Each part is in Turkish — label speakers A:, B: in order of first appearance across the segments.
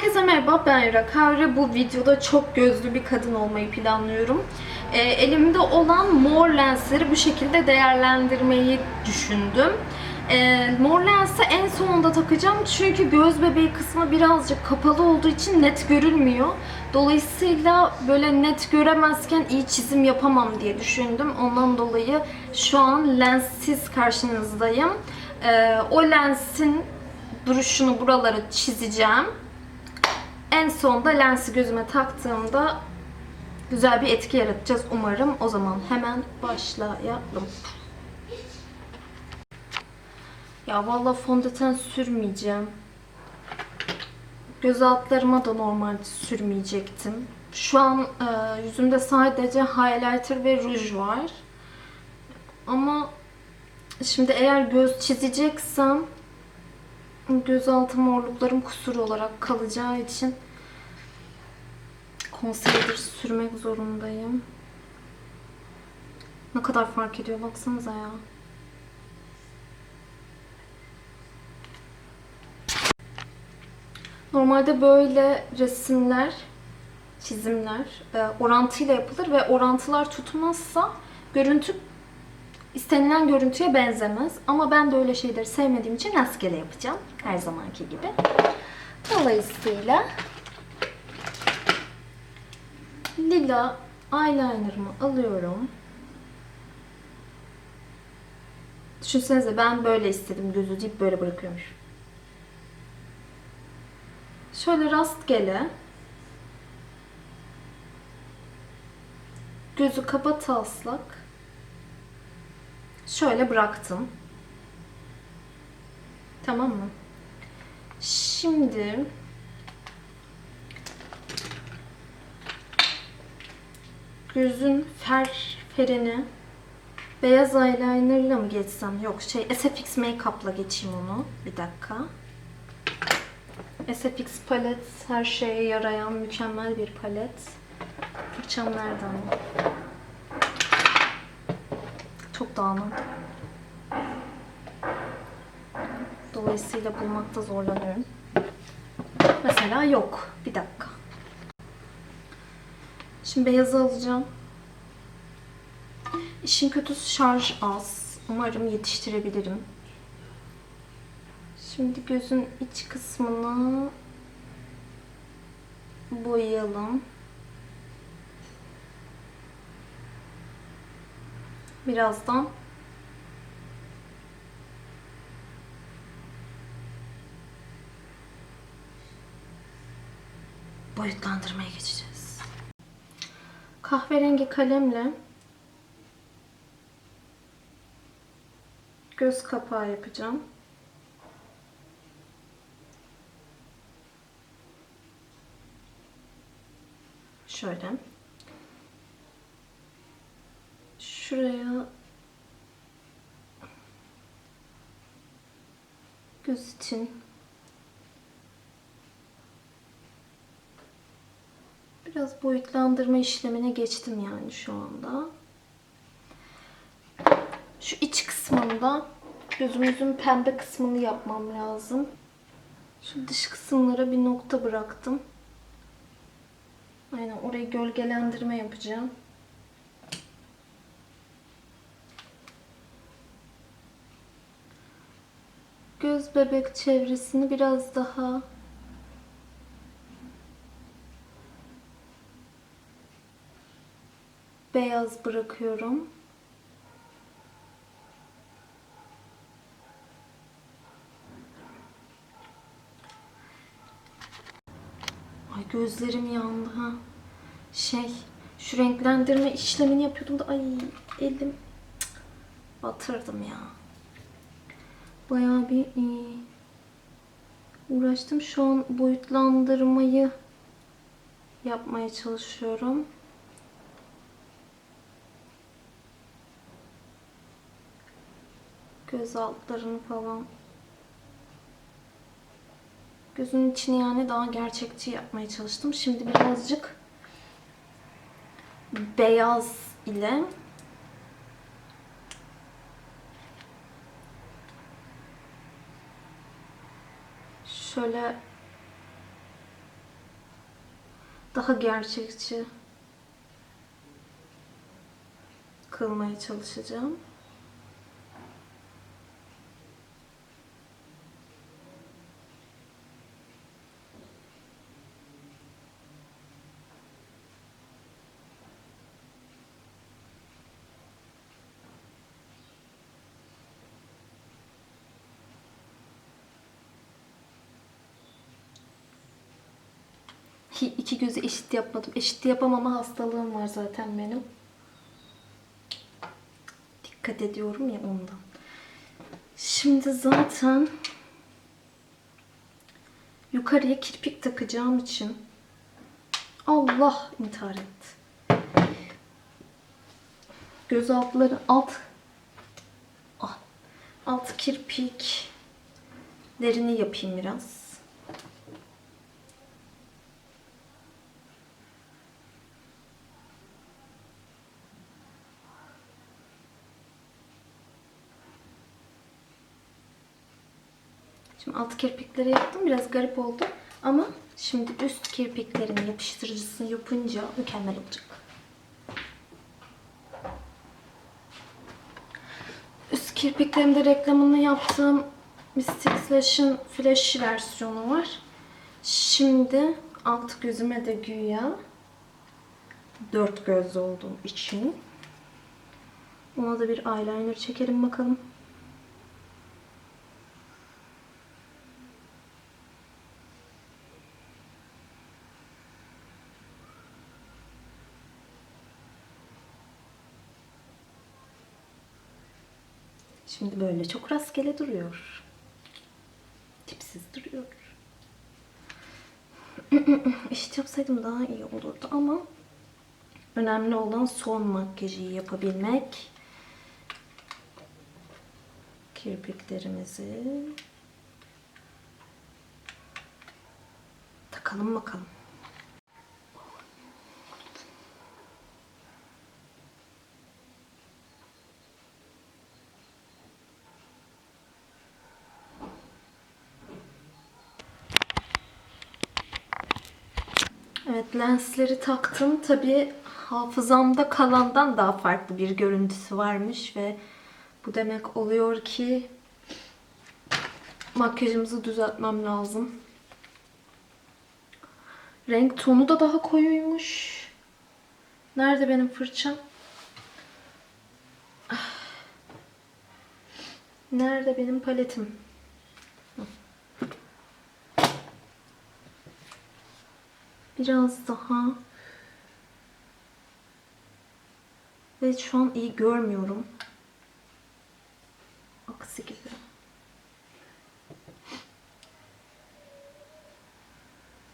A: Herkese merhaba ben Yura Kavre. Bu videoda çok gözlü bir kadın olmayı planlıyorum. Ee, elimde olan mor lensleri bu şekilde değerlendirmeyi düşündüm. Ee, mor lensi en sonunda takacağım çünkü göz bebeği kısmı birazcık kapalı olduğu için net görülmüyor. Dolayısıyla böyle net göremezken iyi çizim yapamam diye düşündüm. Ondan dolayı şu an lenssiz karşınızdayım. Ee, o lensin duruşunu buralara çizeceğim. En sonda lensi gözüme taktığımda güzel bir etki yaratacağız umarım. O zaman hemen başlayalım. Ya vallahi fondöten sürmeyeceğim. Göz altlarıma da normalde sürmeyecektim. Şu an e, yüzümde sadece highlighter ve ruj var. Ama şimdi eğer göz çizeceksem gözaltı morluklarım kusur olarak kalacağı için concealer sürmek zorundayım. Ne kadar fark ediyor baksanıza ya. Normalde böyle resimler, çizimler e, orantıyla yapılır ve orantılar tutmazsa görüntü istenilen görüntüye benzemez. Ama ben de öyle şeyleri sevmediğim için rastgele yapacağım. Her zamanki gibi. Dolayısıyla lila eyelinerımı alıyorum. Düşünsenize ben böyle istedim gözü deyip böyle bırakıyormuş. Şöyle rastgele gözü kaba taslak şöyle bıraktım. Tamam mı? Şimdi gözün fer ferini beyaz eyelinerla mı geçsem? Yok şey SFX Makeup'la geçeyim onu. Bir dakika. SFX palet her şeye yarayan mükemmel bir palet. Fırçam nereden? Çok dağınık. Dolayısıyla bulmakta zorlanıyorum. Mesela yok. Bir dakika. Şimdi beyazı alacağım. İşin kötüsü şarj az. Umarım yetiştirebilirim. Şimdi gözün iç kısmını boyayalım. Birazdan boyutlandırmaya geçeceğiz. Kahverengi kalemle göz kapağı yapacağım. Şöyle. Şuraya göz için biraz boyutlandırma işlemine geçtim yani şu anda. Şu iç kısmında gözümüzün pembe kısmını yapmam lazım. Şu dış kısımlara bir nokta bıraktım. Aynen orayı gölgelendirme yapacağım. Göz bebek çevresini biraz daha beyaz bırakıyorum. Ay gözlerim yandı ha. Şey, şu renklendirme işlemini yapıyordum da ay elim cık, batırdım ya. Bayağı bir e, uğraştım. Şu an boyutlandırmayı yapmaya çalışıyorum. Göz altlarını falan Gözün içini yani daha gerçekçi yapmaya çalıştım. Şimdi birazcık beyaz ile şöyle daha gerçekçi kılmaya çalışacağım. Hi- iki gözü eşit yapmadım. Eşit yapamama hastalığım var zaten benim. Dikkat ediyorum ya ondan. Şimdi zaten yukarıya kirpik takacağım için Allah intihar etti. Göz altları alt ah, alt kirpiklerini yapayım biraz. Şimdi alt kirpikleri yaptım. Biraz garip oldu. Ama şimdi üst kirpiklerin yapıştırıcısını yapınca mükemmel olacak. Üst kirpiklerimde reklamını yaptığım Mystic Flash'ın flash versiyonu var. Şimdi alt gözüme de güya dört gözlü olduğum için ona da bir eyeliner çekelim bakalım. Şimdi böyle çok rastgele duruyor. Tipsiz duruyor. Eşit yapsaydım daha iyi olurdu ama önemli olan son makyajı yapabilmek. Kirpiklerimizi takalım bakalım. Evet lensleri taktım. Tabi hafızamda kalandan daha farklı bir görüntüsü varmış ve bu demek oluyor ki makyajımızı düzeltmem lazım. Renk tonu da daha koyuymuş. Nerede benim fırçam? Ah. Nerede benim paletim? Biraz daha. Ve şu an iyi görmüyorum. Aksi gibi.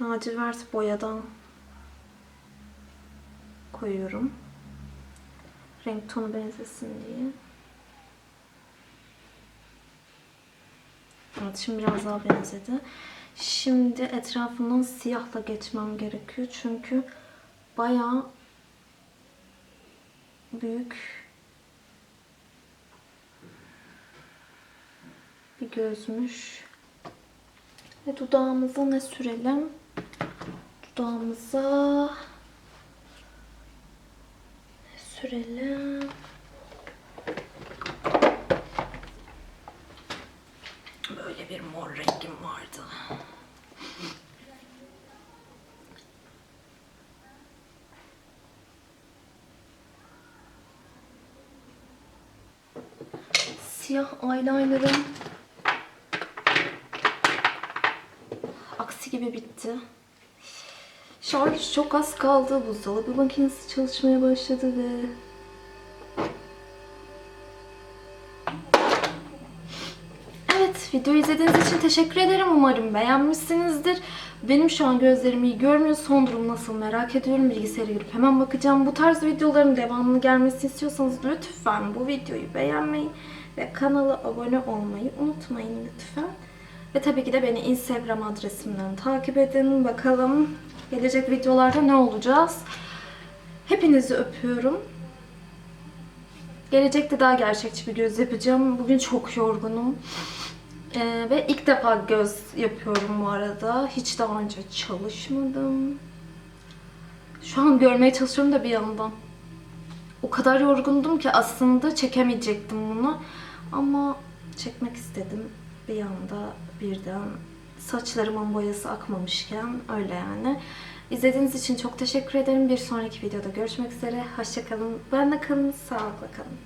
A: Lacivert boyadan koyuyorum. Renk tonu benzesin diye. Şimdi biraz daha benzedi. Şimdi etrafından siyahla geçmem gerekiyor. Çünkü bayağı büyük bir gözmüş. Ve dudağımıza ne sürelim? Dudağımıza ne sürelim? Böyle bir mor rengim vardı. Siyah eyelinerım aksi gibi bitti. Şarj çok az kaldı. Buzdolabı makinesi çalışmaya başladı ve Evet, videoyu izlediğiniz için teşekkür ederim. Umarım beğenmişsinizdir. Benim şu an gözlerim iyi görmüyor. Son durum nasıl merak ediyorum. Bilgisayara girip hemen bakacağım. Bu tarz videoların devamlı gelmesini istiyorsanız lütfen bu videoyu beğenmeyi ve kanala abone olmayı unutmayın lütfen. Ve tabii ki de beni Instagram adresimden takip edin. Bakalım gelecek videolarda ne olacağız. Hepinizi öpüyorum. Gelecekte daha gerçekçi bir göz yapacağım. Bugün çok yorgunum. Ee, ve ilk defa göz yapıyorum bu arada. Hiç daha önce çalışmadım. Şu an görmeye çalışıyorum da bir yandan. O kadar yorgundum ki aslında çekemeyecektim bunu. Ama çekmek istedim. Bir anda birden saçlarımın boyası akmamışken öyle yani. İzlediğiniz için çok teşekkür ederim. Bir sonraki videoda görüşmek üzere. Hoşçakalın. Ben de kalın, sağlıkla kalın.